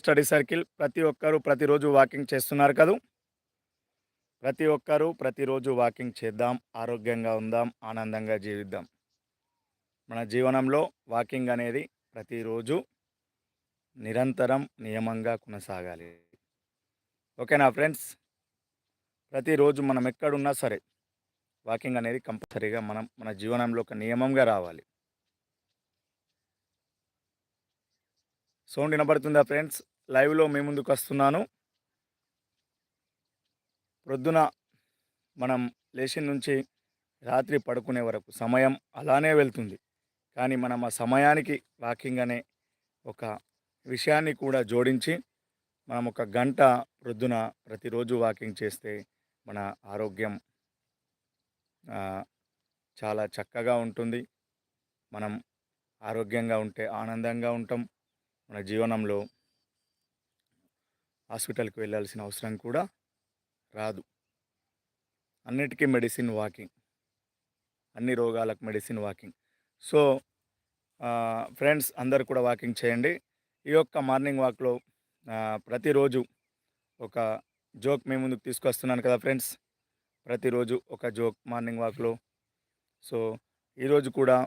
Study circle ప్రతి ఒక్కరూ ప్రతిరోజు వాకింగ్ చేస్తున్నారు కదూ? ప్రతి ఒక్కరూ ప్రతిరోజు వాకింగ్ చేద్దాం ఆరోగ్యంగా ఉందాం ఆనందంగా జీవిద్దాం. మన జీవనంలో వాకింగ్ అనేది ప్రతిరోజు నిరంతరం నియమంగా కొనసాగాలి. ఓకేనా ఫ్రెండ్స్? ప్రతిరోజు మనం ఎక్కడున్నా సరే వాకింగ్ అనేది కంపల్సరీగా మనం మన జీవనంలో ఒక నియమంగా రావాలి. సౌండ్ వినబడుతుందా ఫ్రెండ్స్? లైవ్లో మీ ముందుకు వస్తున్నాను ప్రొద్దున మనం లేచిన నుంచి రాత్రి పడుకునే వరకు సమయం అలానే వెళ్తుంది. కానీ మనం ఆ సమయానికి వాకింగ్ అనే ఒక విషయాన్ని కూడా జోడించి మనం ఒక గంట ప్రొద్దున ప్రతిరోజు వాకింగ్ చేస్తే మన ఆరోగ్యం చాలా చక్కగా ఉంటుంది. మనం ఆరోగ్యంగా ఉంటే ఆనందంగా ఉంటాం. మన జీవనంలో హాస్పిటల్కి వెళ్ళాల్సిన అవసరం కూడా రాదు. అన్నిటికీ మెడిసిన్ వాకింగ్. అన్ని రోగాలకు మెడిసిన్ వాకింగ్. సో ఫ్రెండ్స్ అందరు కూడా వాకింగ్ చేయండి. ఈ యొక్క మార్నింగ్ వాక్లో ప్రతిరోజు ఒక జోక్ మీ ముందుకు తీసుకొస్తున్నాను కదా ఫ్రెండ్స్. ప్రతిరోజు ఒక జోక్ మార్నింగ్ వాక్లో. సో ఈరోజు కూడా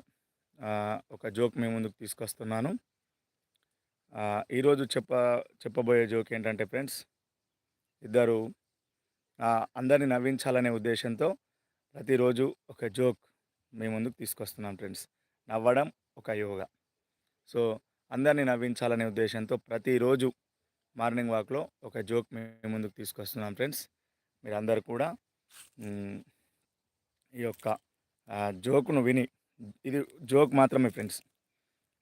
ఒక జోక్ మీ ముందుకు తీసుకొస్తున్నాను. ఈరోజు చెప్ప చెప్పబోయే జోక్ ఏంటంటే ఫ్రెండ్స్ ఇద్దరు అందరిని నవ్వించాలనే ఉద్దేశంతో ప్రతిరోజు ఒక జోక్ మీ ముందుకు తీసుకొస్తున్నాం ఫ్రెండ్స్. నవ్వడం ఒక యోగా. సో అందరినీ నవ్వించాలనే ఉద్దేశంతో ప్రతిరోజు మార్నింగ్ వాక్లో ఒక జోక్ మీ ముందుకు తీసుకొస్తున్నాం ఫ్రెండ్స్. మీరందరూ కూడా ఈ యొక్క జోక్ను విని ఇది జోక్ మాత్రమే ఫ్రెండ్స్.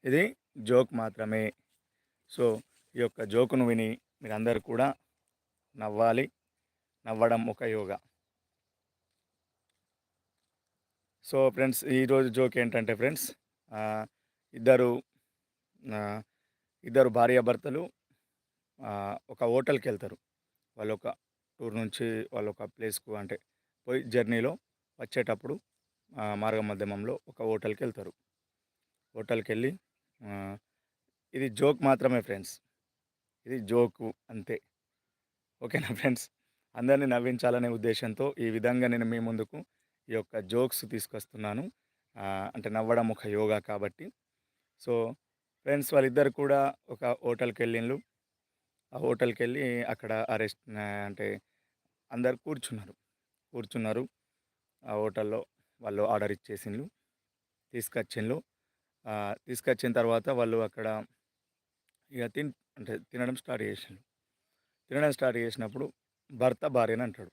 ఇది జోక్ మాత్రమే. సో ఈ యొక్క జోకును విని మీరందరూ కూడా నవ్వాలి. నవ్వడం ఒక యోగా. సో ఫ్రెండ్స్ ఈరోజు జోక్ ఏంటంటే ఫ్రెండ్స్ ఇద్దరు ఇద్దరు భార్యాభర్తలు ఒక హోటల్కి వెళ్తారు. వాళ్ళు ఒక టూర్ నుంచి వాళ్ళు ఒక ప్లేస్కు అంటే పోయి జర్నీలో వచ్చేటప్పుడు మార్గ మధ్యమంలో ఒక హోటల్కి వెళ్తారు. హోటల్కి వెళ్ళి ఇది జోక్ మాత్రమే ఫ్రెండ్స్. ఇది జోకు అంతే. ఓకేనా ఫ్రెండ్స్? అందరినీ నవ్వించాలనే ఉద్దేశంతో ఈ విధంగా నేను మీ ముందుకు ఈ యొక్క జోక్స్ తీసుకొస్తున్నాను. అంటే నవ్వడం ఒక యోగా కాబట్టి. సో ఫ్రెండ్స్ వాళ్ళిద్దరు కూడా ఒక హోటల్కి వెళ్ళిండ్రు ఆ హోటల్కి వెళ్ళి అక్కడ అరెస్ట్ అంటే అందరు కూర్చున్నారు. కూర్చున్నారు. ఆ హోటల్లో వాళ్ళు ఆర్డర్ ఇచ్చేసిండ్రు తీసుకొచ్చిండ్రు తీసుకొచ్చిన తర్వాత వాళ్ళు అక్కడ ఇక తిన్ అంటే తినడం స్టార్ట్ చేసిండు. తినడం స్టార్ట్ చేసినప్పుడు భర్త భార్యని అంటాడు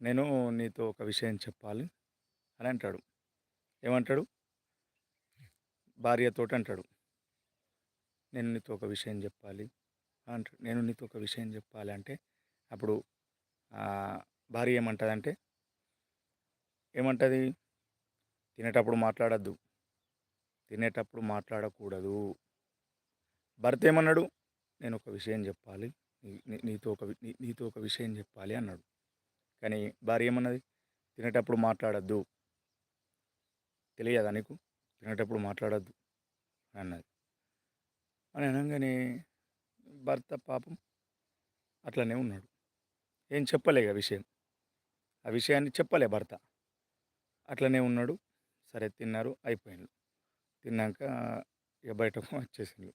నేను నీతో ఒక విషయం చెప్పాలి అని అంటాడు. ఏమంటాడు? భార్యతో అంటాడు నేను నీతో ఒక విషయం చెప్పాలి అంటాడు. నేను నీతో ఒక విషయం చెప్పాలి అంటే అప్పుడు భార్య ఏమంటుంది అంటే ఏమంటుంది? తినేటప్పుడు మాట్లాడద్దు. తినేటప్పుడు మాట్లాడకూడదు. భర్త ఏమన్నాడు? నేను ఒక విషయం చెప్పాలి. నీతో ఒక నీతో ఒక విషయం చెప్పాలి అన్నాడు. కానీ భార్య ఏమన్నది? తినేటప్పుడు మాట్లాడద్దు. తెలియదా నీకు? తినేటప్పుడు మాట్లాడద్దు అన్నది. అని అనగానే భర్త పాపం అట్లనే ఉన్నాడు. ఏం చెప్పలే ఆ విషయం. ఆ విషయాన్ని చెప్పలే భర్త. అట్లనే ఉన్నాడు. సరే తిన్నారు అయిపోయింది. తిన్నాక ఇక బయటకు వచ్చేసిండు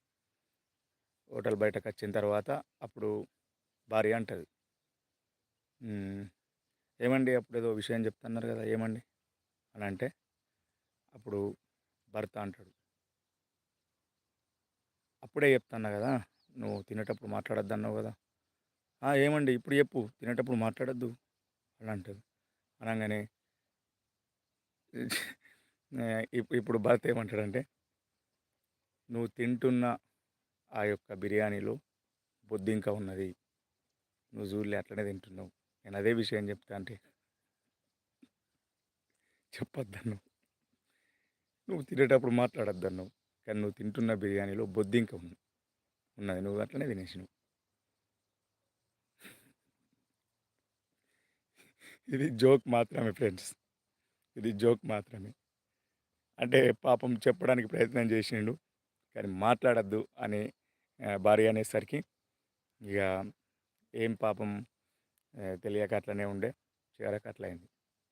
హోటల్ బయటకు వచ్చిన తర్వాత అప్పుడు భార్య అంటుంది. ఏమండి అప్పుడు ఏదో విషయం చెప్తున్నారు కదా ఏమండి? అని అంటే అప్పుడు భర్త అంటాడు. అప్పుడే చెప్తాను కదా నువ్వు తినేటప్పుడు మాట్లాడద్దు అన్నావు కదా ఏమండి ఇప్పుడు చెప్పు తినేటప్పుడు మాట్లాడద్దు. అని అంటుంది. అనగానే ఇప్పుడు భర్త ఏమంటాడంటే నువ్వు తింటున్న ఆ యొక్క బిర్యానీలో బొద్దింక ఉన్నది. నువ్వు జూలే అట్లనే తింటున్నావు. నేను అదే విషయం చెప్తా అంటే చెప్పొద్దన్నావు. నువ్వు తినేటప్పుడు మాట్లాడొద్దన్నావు. కానీ నువ్వు తింటున్న బిర్యానీలో బొద్దింక ఉంది ఉన్నది. నువ్వు అట్లనే తినేసినావు. ఇది జోక్ మాత్రమే ఫ్రెండ్స్. ఇది జోక్ మాత్రమే. అంటే పాపం చెప్పడానికి ప్రయత్నం చేసిండు. కానీ మాట్లాడద్దు అని భార్య అనేసరికి ఇక ఏం పాపం తెలియక అట్లనే ఉండే. చివరికి అట్లా అయింది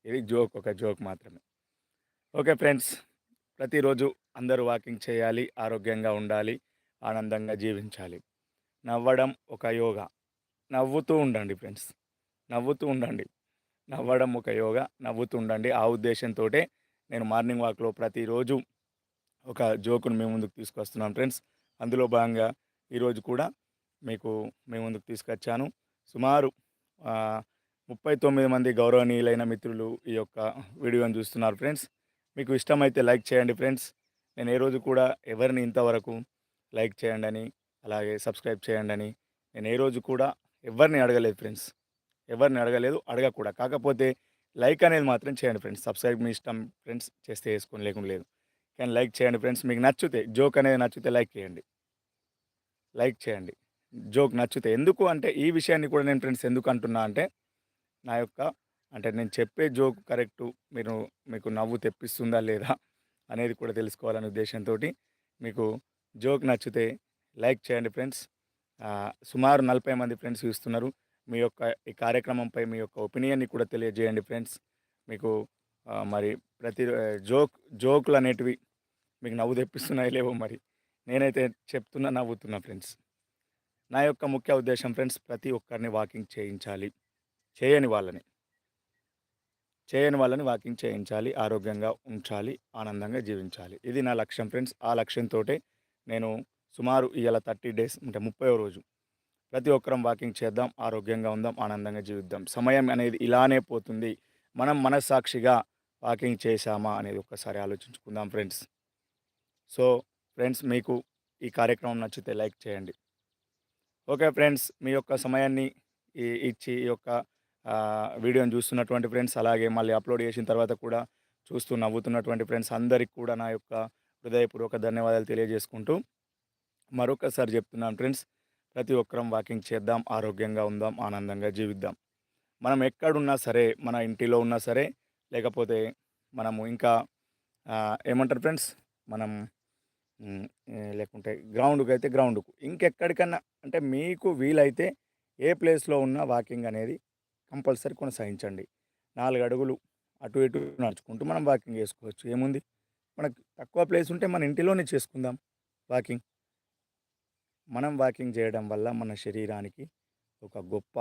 ఇది జోక్ ఒక జోక్ మాత్రమే. ఓకే ఫ్రెండ్స్ ప్రతిరోజు అందరూ వాకింగ్ చేయాలి ఆరోగ్యంగా ఉండాలి ఆనందంగా జీవించాలి. నవ్వడం ఒక యోగా. నవ్వుతూ ఉండండి ఫ్రెండ్స్. నవ్వుతూ ఉండండి. నవ్వడం ఒక యోగా. నవ్వుతూ ఉండండి. ఆ ఉద్దేశంతో నేను మార్నింగ్ వాక్లో ప్రతిరోజు ఒక జోకును మేము ముందుకు తీసుకొస్తున్నాను ఫ్రెండ్స్. అందులో భాగంగా ఈరోజు కూడా మీకు మేము ముందుకు తీసుకొచ్చాను. సుమారు ముప్పై తొమ్మిది మంది గౌరవనీయులైన మిత్రులు ఈ యొక్క వీడియోని చూస్తున్నారు ఫ్రెండ్స్. మీకు ఇష్టమైతే లైక్ చేయండి ఫ్రెండ్స్. నేను ఏ రోజు కూడా ఎవరిని ఇంతవరకు లైక్ చేయండి అని అలాగే సబ్స్క్రైబ్ చేయండి అని నేను ఏ రోజు కూడా ఎవరిని అడగలేదు ఫ్రెండ్స్. ఎవరిని అడగలేదు అడగకూడదు కాకపోతే లైక్ అనేది మాత్రం చేయండి ఫ్రెండ్స్. సబ్స్క్రైబ్ మీ ఇష్టం ఫ్రెండ్స్ చేస్తే వేసుకొని లేకుండా లేదు. కానీ లైక్ చేయండి ఫ్రెండ్స్. మీకు నచ్చితే జోక్ అనేది నచ్చితే లైక్ చేయండి. లైక్ చేయండి. జోక్ నచ్చితే. ఎందుకు అంటే ఈ విషయాన్ని కూడా నేను ఫ్రెండ్స్ ఎందుకు అంటున్నా అంటే నా యొక్క అంటే నేను చెప్పే జోక్ కరెక్టు మీరు మీకు నవ్వు తెప్పిస్తుందా లేదా అనేది కూడా తెలుసుకోవాలనే ఉద్దేశంతో మీకు జోక్ నచ్చితే లైక్ చేయండి ఫ్రెండ్స్. సుమారు నలభై మంది ఫ్రెండ్స్ చూస్తున్నారు. మీ యొక్క ఈ కార్యక్రమంపై మీ యొక్క ఒపీనియన్ని కూడా తెలియజేయండి ఫ్రెండ్స్. మీకు మరి ప్రతి జోక్ జోకులు అనేటివి మీకు నవ్వు తెప్పిస్తున్నాయి లేవో మరి నేనైతే చెప్తున్నా నవ్వుతున్నా ఫ్రెండ్స్. నా యొక్క ముఖ్య ఉద్దేశం ఫ్రెండ్స్ ప్రతి ఒక్కరిని వాకింగ్ చేయించాలి. చేయని వాళ్ళని. చేయని వాళ్ళని వాకింగ్ చేయించాలి ఆరోగ్యంగా ఉంచాలి ఆనందంగా జీవించాలి. ఇది నా లక్ష్యం ఫ్రెండ్స్. ఆ లక్ష్యంతో నేను సుమారు ఇవాళ థర్టీ డేస్ అంటే ముప్పై రోజు ప్రతి ఒక్కరం వాకింగ్ చేద్దాం ఆరోగ్యంగా ఉందాం ఆనందంగా జీవిద్దాం. సమయం అనేది ఇలానే పోతుంది. మనం మనస్సాక్షిగా వాకింగ్ చేశామా అనేది ఒక్కసారి ఆలోచించుకుందాం ఫ్రెండ్స్. సో ఫ్రెండ్స్ మీకు ఈ కార్యక్రమం నచ్చితే లైక్ చేయండి. ఓకే ఫ్రెండ్స్ మీ యొక్క సమయాన్ని ఈ- ఇచ్చి ఈ యొక్క వీడియోని చూస్తున్నటువంటి ఫ్రెండ్స్ అలాగే మళ్ళీ అప్లోడ్ చేసిన తర్వాత కూడా చూస్తూ నవ్వుతున్నటువంటి ఫ్రెండ్స్ అందరికి కూడా నా యొక్క హృదయపూర్వక ధన్యవాదాలు తెలియజేసుకుంటూ మరొకసారి చెప్తున్నాను ఫ్రెండ్స్. ప్రతి ఒక్కరం వాకింగ్ చేద్దాం ఆరోగ్యంగా ఉందాం ఆనందంగా జీవిద్దాం. మనం ఎక్కడున్నా సరే మన ఇంటిలో ఉన్నా సరే లేకపోతే మనము ఇంకా ఏమంటారు ఫ్రెండ్స్? మనం లేకుంటే గ్రౌండ్కి అయితే గ్రౌండ్కు. ఇంకెక్కడికన్నా అంటే మీకు వీలైతే ఏ ప్లేస్లో ఉన్న వాకింగ్ అనేది కంపల్సరీ కొనసాగించండి. నాలుగు అడుగులు అటు ఇటు నడుచుకుంటూ మనం వాకింగ్ చేసుకోవచ్చు. ఏముంది? మనకు తక్కువ ప్లేస్ ఉంటే మన ఇంటిలోనే చేసుకుందాం వాకింగ్. మనం వాకింగ్ చేయడం వల్ల మన శరీరానికి ఒక గొప్ప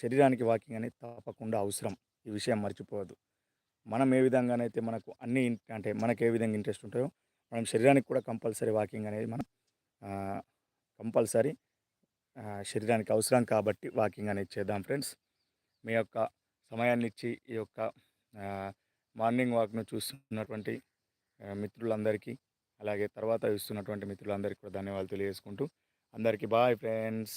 శరీరానికి వాకింగ్ అనేది తప్పకుండా అవసరం. ఈ విషయం మర్చిపోవద్దు. మనం ఏ విధంగానైతే మనకు అన్ని అంటే మనకు ఏ విధంగా ఇంట్రెస్ట్ ఉంటాయో మనం శరీరానికి కూడా కంపల్సరీ వాకింగ్ అనేది మనం కంపల్సరీ శరీరానికి అవసరం కాబట్టి వాకింగ్ అనేది చేద్దాం ఫ్రెండ్స్. మీ యొక్క సమయాన్ని ఇచ్చి ఈ యొక్క మార్నింగ్ వాక్ను చూస్తున్నటువంటి మిత్రులందరికీ అలాగే తర్వాత ఇస్తున్నటువంటి మిత్రులందరికీ కూడా ధన్యవాదాలు తెలియజేసుకుంటూ అందరికీ బాయ్ ఫ్రెండ్స్.